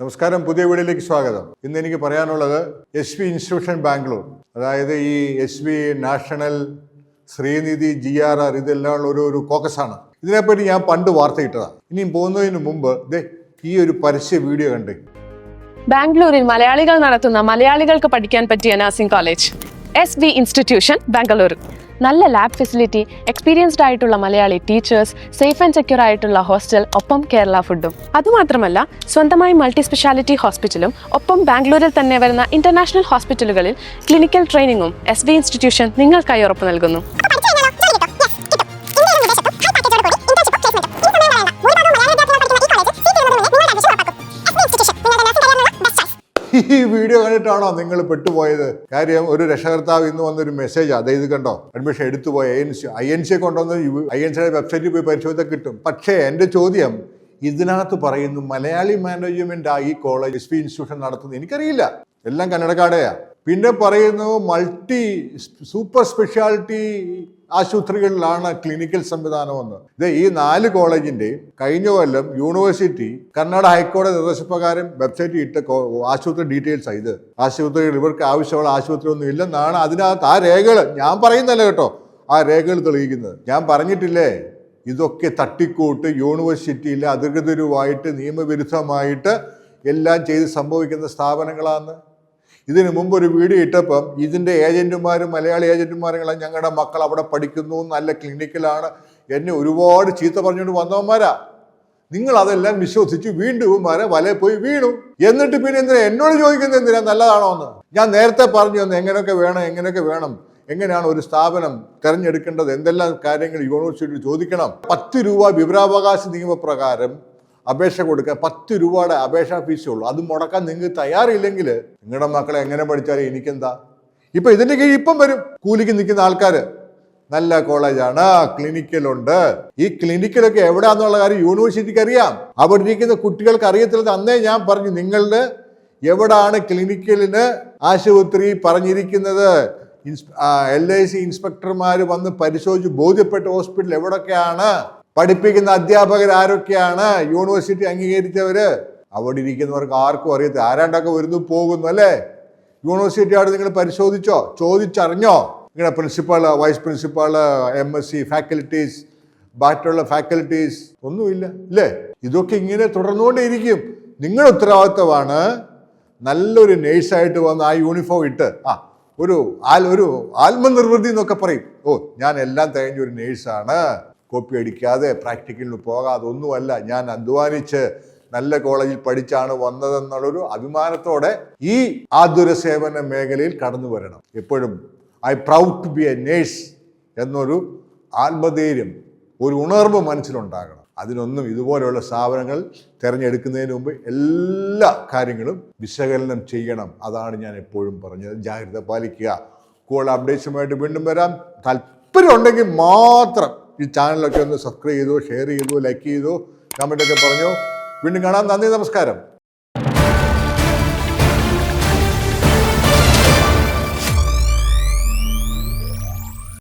നമസ്കാരം പുതിയ വീഡിയോയിലേക്ക് സ്വാഗതം. ഇന്ന് എനിക്ക് പറയാനുള്ളത് എസ് ബി ഇൻസ്റ്റിറ്റ്യൂഷൻ ബാംഗ്ലൂർ. അതായത് ഈ S B national Srinidhi G R R ഇതെല്ലാം ഒരു ഒരു കോക്കസാണ് ഇതിനെപ്പറ്റി ഞാൻ പണ്ട് വാർത്ത ഇട്ടതാണ് ഇനിയും പോകുന്നതിന് മുമ്പ് ദേ ഈ ഒരു പരസ്യ വീഡിയോ കണ്ടേ. ബാംഗ്ലൂരിൽ മലയാളികൾ നടത്തുന്ന മലയാളികൾക്ക് പഠിക്കാൻ പറ്റിയ nursing college. S V institution Bengaluru നല്ല ലാബ് ഫെസിലിറ്റി എക്സ്പീരിയൻസ്ഡ് ആയിട്ടുള്ള Malayali teachers safe and secure ആയിട്ടുള്ള ഹോസ്റ്റൽ ഒപ്പം കേരള ഫുഡും അതുമാത്രമല്ല സ്വന്തമായി മൾട്ടി സ്പെഷ്യാലിറ്റി ഹോസ്പിറ്റലും ഒപ്പം ബാംഗ്ലൂരിൽ തന്നെ വരുന്ന ഇന്റർനാഷണൽ ഹോസ്പിറ്റലുകളിൽ ക്ലിനിക്കൽ ട്രെയിനിങ്ങും എസ് ബി ഇൻസ്റ്റിറ്റ്യൂഷൻ നിങ്ങൾക്കായി ഉറപ്പു നൽകുന്നു. ഈ വീഡിയോ കണ്ടിട്ടാണോ നിങ്ങൾ പെട്ടുപോയത്? കാര്യം ഒരു രക്ഷകർത്താവ് ഇന്ന് വന്നൊരു മെസ്സേജ് അതേ ഇത് കണ്ടോ? അഡ്മിഷൻ എടുത്തു പോയ I N C I N സിയെ കൊണ്ടുവന്ന് ഐ എൻ സിയുടെ വെബ്സൈറ്റിൽ പോയി പരിശോധിച്ചാൽ കിട്ടും. പക്ഷേ എന്റെ ചോദ്യം ഇതിനകത്ത് പറയുന്നു മലയാളി മാനേജ്മെന്റ് ആ ഈ കോളേജ് എസ് പി ഇൻസ്റ്റിറ്റ്യൂഷൻ നടത്തുന്നത് എനിക്കറിയില്ല. എല്ലാം കന്നഡക്കാടെയാ പിന്നെ പറയുന്നു മൾട്ടി സൂപ്പർ സ്പെഷ്യാലിറ്റി ആശുപത്രികളിലാണ് ക്ലിനിക്കൽ സംവിധാനമെന്ന്. ഇത് ഈ നാല് കോളേജിന്റെയും കഴിഞ്ഞ കൊല്ലം യൂണിവേഴ്സിറ്റി കർണാടക ഹൈക്കോടതി നിർദ്ദേശപ്രകാരം വെബ്സൈറ്റിൽ ഇട്ട ആശുപത്രി ഡീറ്റെയിൽസ് ഇത്. ആശുപത്രികൾ ഇവർക്ക് ആവശ്യമുള്ള ആശുപത്രി ഒന്നും ഇല്ലെന്നാണ് അതിനകത്ത് ആ രേഖകൾ ഞാൻ പറയുന്നല്ല കേട്ടോ ആ രേഖകൾ തെളിയിക്കുന്നത്. ഞാൻ പറഞ്ഞിട്ടില്ലേ ഇതൊക്കെ തട്ടിക്കൂട്ട് യൂണിവേഴ്സിറ്റിയിലെ അധികൃതരുമായിട്ട് നിയമവിരുദ്ധമായിട്ട് എല്ലാം ചെയ്ത് സംഭവിക്കുന്ന സ്ഥാപനങ്ങളാണ് ഇതിനു മുമ്പ് ഒരു വീഡിയോ ഇട്ടപ്പം ഇതിന്റെ ഏജന്റുമാരും മലയാളി ഏജന്റുമാരും ഞങ്ങളുടെ മക്കൾ അവിടെ പഠിക്കുന്നു നല്ല ക്ലിനിക്കലാണ്. എന്നെ ഒരുപാട് ചീത്ത പറഞ്ഞുകൊണ്ട് വന്നവന്മാരാ. നിങ്ങൾ അതെല്ലാം വിശ്വസിച്ച് വീണ്ടും ഇവന്മാരെ വലയിൽ പോയി വീണു. എന്നിട്ട് പിന്നെ എന്തിനാ എന്നോട് ചോദിക്കുന്നത് എന്തിനാ? നല്ലതാണോ എന്ന്. ഞാൻ നേരത്തെ പറഞ്ഞു തന്നു എങ്ങനെയൊക്കെ വേണം എങ്ങനെയൊക്കെ വേണം എങ്ങനെയാണ് ഒരു സ്ഥാപനം തിരഞ്ഞെടുക്കേണ്ടത് എന്തെല്ലാം കാര്യങ്ങൾ യൂണിവേഴ്സിറ്റി ചോദിക്കണം. പത്ത് രൂപ വിവരാവകാശ നിയമപ്രകാരം അപേക്ഷ കൊടുക്കുക പത്ത് രൂപയുടെ അപേക്ഷാ ഫീസേ ഉള്ളൂ. അത് മുടക്കാൻ നിങ്ങൾക്ക് തയ്യാറില്ലെങ്കിൽ നിങ്ങളുടെ മക്കളെ എങ്ങനെ പഠിച്ചാലും എനിക്കെന്താ? ഇപ്പൊ ഇതിന്റെ കീഴിൽ ഇപ്പം വരും. കൂലിക്ക് നിൽക്കുന്ന ആൾക്കാർ നല്ല കോളേജാണ്. ക്ലിനിക്കലുണ്ട്. ഈ ക്ലിനിക്കലൊക്കെ എവിടെയാന്നുള്ള കാര്യം യൂണിവേഴ്സിറ്റിക്ക് അറിയാം. അവിടെ ഇരിക്കുന്ന കുട്ടികൾക്ക് അറിയത്തില്ലെന്ന് അന്നേ ഞാൻ പറഞ്ഞു. നിങ്ങളുടെ എവിടാണ് ക്ലിനിക്കലിന് ആശുപത്രി പറഞ്ഞിരിക്കുന്നത്? എൽ ഐ സി ഇൻസ്പെക്ടർമാർ വന്ന് പരിശോധിച്ച് ബോധ്യപ്പെട്ട ഹോസ്പിറ്റൽ എവിടൊക്കെയാണ്? പഠിപ്പിക്കുന്ന അധ്യാപകർ ആരൊക്കെയാണ്? യൂണിവേഴ്സിറ്റി അംഗീകരിച്ചവര്? അവിടെ ഇരിക്കുന്നവർക്ക് ആർക്കും അറിയത്തില്ല. ആരാണ്ടൊക്കെ വരുന്നു പോകുന്നു അല്ലേ? യൂണിവേഴ്സിറ്റി യൂണിവേഴ്സിറ്റിയോട് നിങ്ങൾ പരിശോധിച്ചോ? ചോദിച്ചറിഞ്ഞോ? നിങ്ങളുടെ principal vice principal M S C faculties ബാക്കിയുള്ള ഫാക്കൽറ്റീസ് ഒന്നുമില്ല. അല്ലേ ഇതൊക്കെ ഇങ്ങനെ തുടർന്നുകൊണ്ടേയിരിക്കും. നിങ്ങൾ ഉത്തരവാദിത്തമാണ് നല്ലൊരു നേഴ്സായിട്ട് വന്ന് ആ യൂണിഫോം ഇട്ട് ആ ഒരു ആൽ ഒരു ആത്മനിർവൃതി എന്നൊക്കെ പറയും. ഓ ഞാൻ എല്ലാം തികഞ്ഞ ഒരു നേഴ്സാണ് കോപ്പി അടിക്കാതെ പ്രാക്ടിക്കലിന് പോകാതെ ഒന്നുമല്ല ഞാൻ അധ്വാനിച്ച് നല്ല കോളേജിൽ പഠിച്ചാണ് വന്നതെന്നുള്ളൊരു അഭിമാനത്തോടെ ഈ ആതുര സേവന മേഖലയിൽ കടന്നു വരണം. എപ്പോഴും I proud to be a nurse എന്നൊരു ആത്മധൈര്യം ഒരു ഉണർവ് മനസ്സിലുണ്ടാകണം. അതിനൊന്നും ഇതുപോലെയുള്ള സ്ഥാപനങ്ങൾ തിരഞ്ഞെടുക്കുന്നതിന് മുമ്പ് എല്ലാ കാര്യങ്ങളും വിശകലനം ചെയ്യണം അതാണ് ഞാൻ എപ്പോഴും പറഞ്ഞത്. ജാഗ്രത പാലിക്കുക. കൂടുതൽ അപ്ഡേറ്റ്സുമായിട്ട് വീണ്ടും വരാം. താല്പര്യം ഉണ്ടെങ്കിൽ മാത്രം ഈ ചാനലൊക്കെ ഒന്ന് സബ്സ്ക്രൈബ് ചെയ്തു ഷെയർ ചെയ്തു ലൈക്ക് ചെയ്തു. കമന്റൊക്കെ പറഞ്ഞു. വീണ്ടും കാണാം. നന്ദി നമസ്കാരം.